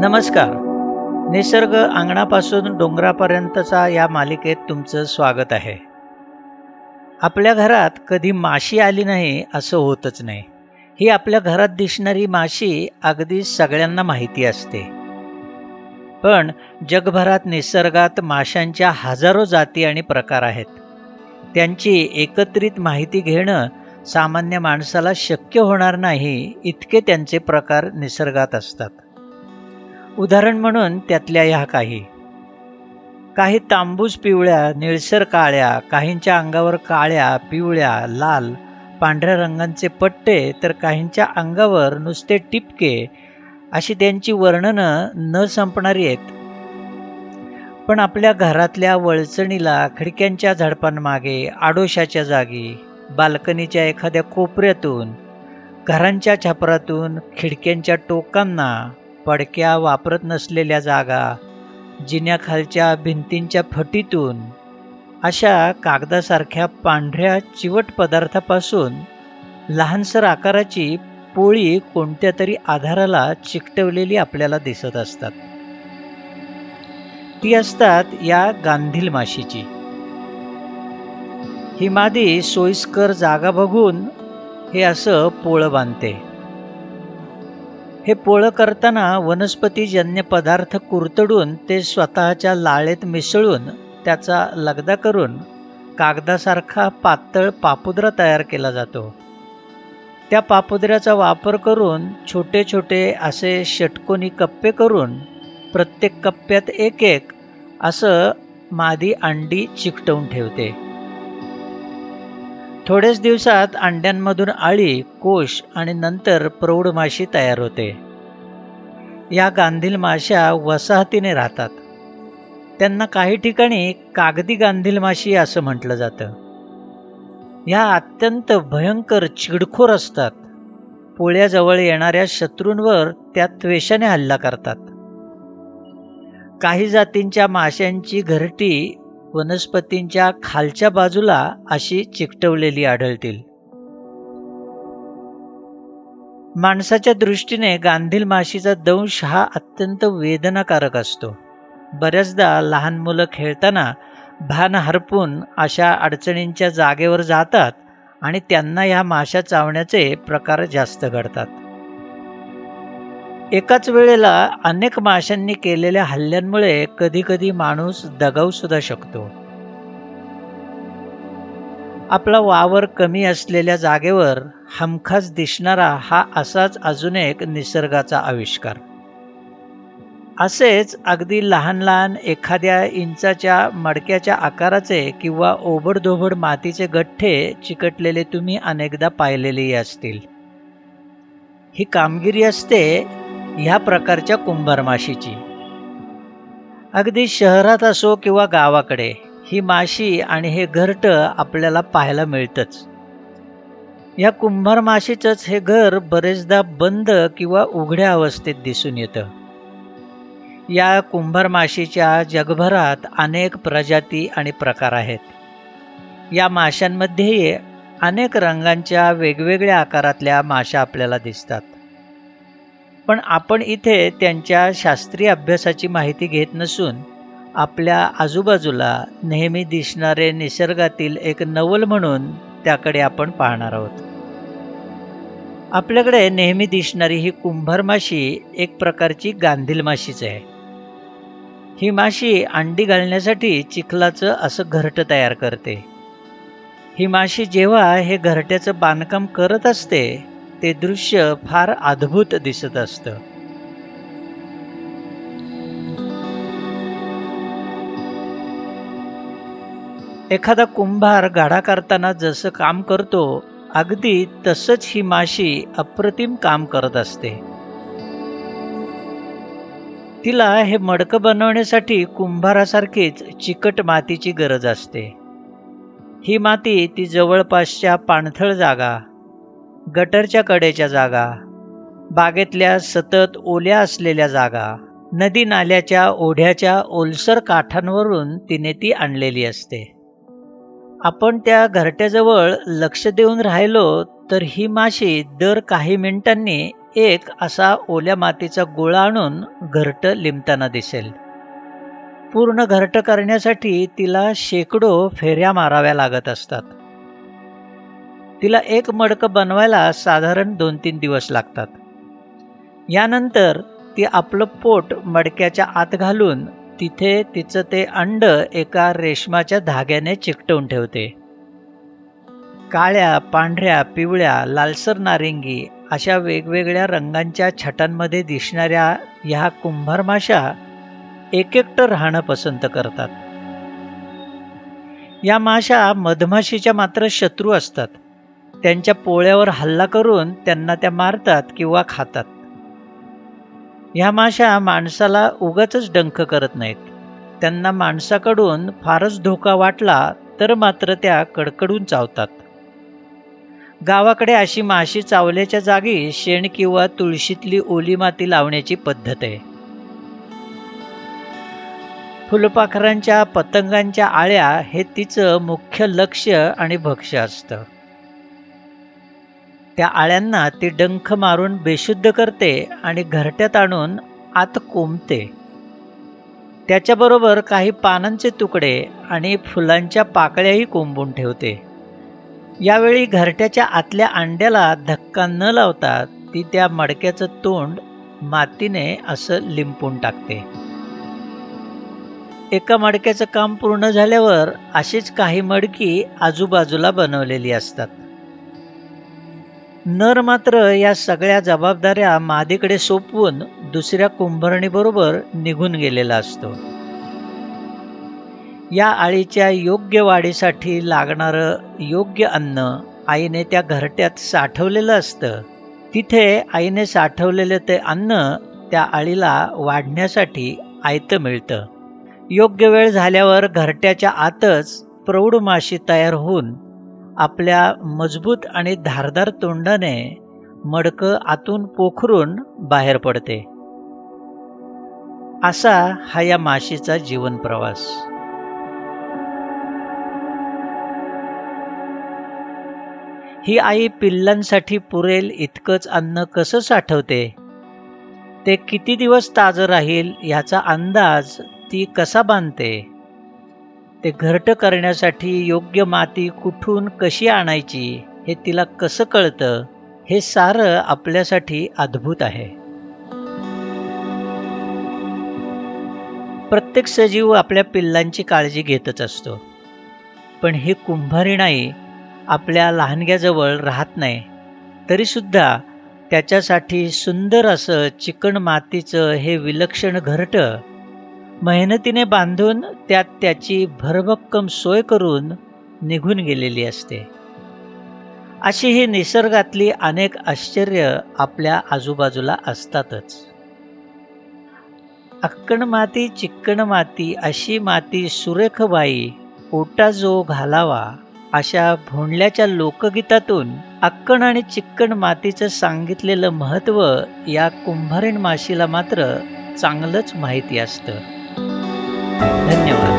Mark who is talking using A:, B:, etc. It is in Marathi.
A: नमस्कार. निसर्ग अंगणापासून डोंगरापर्यंतचा या मालिकेत तुमचं स्वागत आहे. आपल्या घरात कधी माशी आली नाही असं होतच नाही. ही आपल्या घरात दिसणारी माशी अगदी सगळ्यांना माहिती असते. पण जगभरात निसर्गात माशांच्या हजारो जाती आणि प्रकार आहेत. त्यांची एकत्रित माहिती घेणं सामान्य माणसाला शक्य होणार नाही इतके त्यांचे प्रकार निसर्गात असतात. उदाहरण म्हणून त्यातल्या ह्या काही. काही तांबूस पिवळ्या निळसर काळ्या काहींच्या अंगावर काळ्या पिवळ्या लाल पांढऱ्या रंगांचे पट्टे तर काहींच्या अंगावर नुसते टिपके अशी त्यांची वर्णनं न संपणारी आहेत. पण आपल्या घरातल्या वळचणीला खिडक्यांच्या झाडपांमागे आडोशाच्या जागी बाल्कनीच्या एखाद्या कोपऱ्यातून घरांच्या छापरातून खिडक्यांच्या टोकांना पडक्या वापरत नसलेल्या जागा जिन्याखालच्या भिंतींच्या फटीतून अशा कागदासारख्या पांढऱ्या चिवट पदार्थापासून लहानसर आकाराची पोळी कोणत्या तरी आधाराला चिकटवलेली आपल्याला दिसत असतात. ती असतात या गांधील माशीची ही मादी सोयीस्कर जागा बघून हे असं पोळं बांधते. हे पोळं करताना वनस्पतीजन्य पदार्थ कुरतडून ते स्वतःच्या लाळेत मिसळून त्याचा लगदा करून कागदासारखा पातळ पापुद्रा तयार केला जातो. त्या पापुद्र्याचा वापर करून छोटे छोटे असे षटकोनी कप्पे करून प्रत्येक कप्प्यात एक एक असं मादी अंडी चिकटवून ठेवते. थोड्याच दिवसात अंड्यांमधून आळी कोश आणि नंतर प्रौढ माशी तयार होते. या गांधील माश्या वसाहतीने राहतात. त्यांना काही ठिकाणी कागदी गांधील माशी असं म्हटलं जातं. ह्या अत्यंत भयंकर चिडखोर असतात. पोळ्याजवळ येणाऱ्या शत्रूंवर त्या त्वेषाने हल्ला करतात. काही जातींच्या माशांची घरटी वनस्पतींच्या खालच्या बाजूला अशी चिकटवलेली आढळतील. माणसाच्या दृष्टीने गांधील माशीचा दंश हा अत्यंत वेदनाकारक असतो. बऱ्याचदा लहान मुलं खेळताना भान हरपून अशा अडचणींच्या जागेवर जातात आणि त्यांना ह्या माशा चावण्याचे प्रकार जास्त घडतात. एकाच वेळेला अनेक माशांनी केलेल्या हल्ल्यांमुळे कधीकधी माणूस दगावू सुद्धा शकतो. आपला वावर कमी असलेल्या जागेवर हमखास दिसणारा हा असाच अजून एक निसर्गाचा आविष्कार. असेच अगदी लहान लहान एखाद्या इंचाच्या मडक्याच्या आकाराचे किंवा ओबडधोबड मातीचे गठ्ठे चिकटलेले तुम्ही अनेकदा पाहिलेलेही असतील. ही कामगिरी असते ह्या प्रकारच्या कुंभार माशीची. अगदी शहरात असो किंवा गावाकडे ही माशी आणि हे घरट आपल्याला पाहायला मिळतंच. या कुंभार माशीचंच हे घर बरेचदा बंद किंवा उघड्या अवस्थेत दिसून येतं. या कुंभार माशीच्या जगभरात अनेक प्रजाती आणि प्रकार आहेत. या माशांमध्येही अनेक रंगांच्या वेगवेगळ्या आकारातल्या माशा आपल्याला दिसतात. पण आपण इथे त्यांच्या शास्त्रीय अभ्यासाची माहिती घेत नसून आपल्या आजूबाजूला नेहमी दिसणारे निसर्गातील एक नवल म्हणून त्याकडे आपण पाहणार आहोत. आपल्याकडे नेहमी दिसणारी ही कुंभार माशी एक प्रकारची गांधील माशीच आहे. ही माशी अंडी घालण्यासाठी चिखलाचं असं घरटं तयार करते. ही माशी जेव्हा हे घरट्याचं बांधकाम करत असते ते दृश्य फार अद्भुत दिसत असतं. एखादा कुंभार गाडा करताना जसं काम करतो अगदी तसंच ही माशी अप्रतिम काम करत असते. तिला हे मडकं बनवण्यासाठी कुंभारासारखीच चिकट मातीची गरज असते. ही माती ती जवळपासच्या पाणथळ जागा गटरच्या कडेच्या जागा बागेतल्या सतत ओल्या असलेल्या जागा नदी नाल्याच्या ओढ्याच्या ओलसर काठांवरून तिने ती आणलेली असते. आपण त्या घरट्याजवळ लक्ष देऊन राहिलो तर ही माशी दर काही मिनिटांनी एक असा ओल्या मातीचा गोळा आणून घरटं लिंबताना दिसेल. पूर्ण घरटं करण्यासाठी तिला शेकडो फेऱ्या माराव्या लागत असतात. तिला एक मडकं बनवायला साधारण दोन तीन दिवस लागतात. यानंतर ती आपलं पोट मडक्याच्या आत घालून तिथे तिचं ते अंड एका रेशमाच्या धाग्याने चिकटवून ठेवते. काळ्या पांढऱ्या पिवळ्या लालसर नारिंगी अशा वेगवेगळ्या रंगांच्या छटांमध्ये दिसणाऱ्या ह्या कुंभार माशा एक एकटं राहणं पसंत करतात. या माशा मधमाशीच्या मात्र शत्रू असतात. त्यांच्या पोळ्यावर हल्ला करून त्यांना त्या मारतात किंवा खातात. ह्या माशा माणसाला उगाच डंख करत नाहीत. त्यांना माणसाकडून फारच धोका वाटला तर मात्र त्या कडकडून चावतात. गावाकडे अशी माशी चावल्याच्या जागी शेण किंवा तुळशीतली ओली माती लावण्याची पद्धत आहे. फुलपाखरांच्या पतंगांच्या आळ्या हे तिचं मुख्य लक्ष आणि भक्ष्य असतं. त्या आळ्यांना ती डंख मारून बेशुद्ध करते आणि घरट्यात आणून आत कोंबते त्याच्याबरोबर काही पानांचे तुकडे आणि फुलांच्या पाकळ्याही कोंबून ठेवते. यावेळी घरट्याच्या आतल्या अंड्याला धक्का न लावता ती त्या मडक्याचं तोंड मातीने असं लिंपून टाकते. एका मडक्याचं काम पूर्ण झाल्यावर अशीच काही मडकी आजूबाजूला बनवलेली असतात. नर मात्र या सगळ्या जबाबदाऱ्या मादीकडे सोपवून दुसऱ्या कुंभरणीबरोबर निघून गेलेला असतो. या आळीच्या योग्य वाढीसाठी लागणारं योग्य अन्न आईने त्या घरट्यात साठवलेलं असतं. तिथे आईने साठवलेलं ते अन्न त्या आळीला वाढण्यासाठी आयतं मिळतं. योग्य वेळ झाल्यावर घरट्याच्या आतच प्रौढ माशी तयार होऊन आपल्या मजबूत आणि धारदार तोंडाने मडकं आतून पोखरून बाहेर पडते. असा हा या माशीचा जीवन प्रवास. ही आई पिल्लांसाठी पुरेल इतकंच अन्न कसं साठवते? ते किती दिवस ताजं राहील याचा अंदाज ती कसा बांधते? ते घरट करण्यासाठी योग्य माती कुठून कशी आणायची हे तिला कसं कळतं हे सारं आपल्यासाठी अद्भुत आहे. प्रत्येक सजीव आपल्या पिल्लांची काळजी घेतच असतो. पण ही कुंभारी नाही आपल्या लहानग्याजवळ राहत नाही. तरीसुद्धा त्याच्यासाठी सुंदर असं चिकण मातीचं हे विलक्षण घरटं मेहनतीने बांधून त्यात त्याची भरभक्कम सोय करून निघून गेलेली असते. अशी ही निसर्गातली अनेक आश्चर्य आपल्या आजूबाजूला असतातच. अक्कण माती चिक्कण माती अशी माती सुरेखबाई ओटा जो घालावा अशा भोंडल्याच्या लोकगीतातून अक्कण आणि चिक्कण मातीचं सांगितलेलं महत्त्व या कुंभारीण माशीला मात्र चांगलंच माहिती असतं. 真牛啊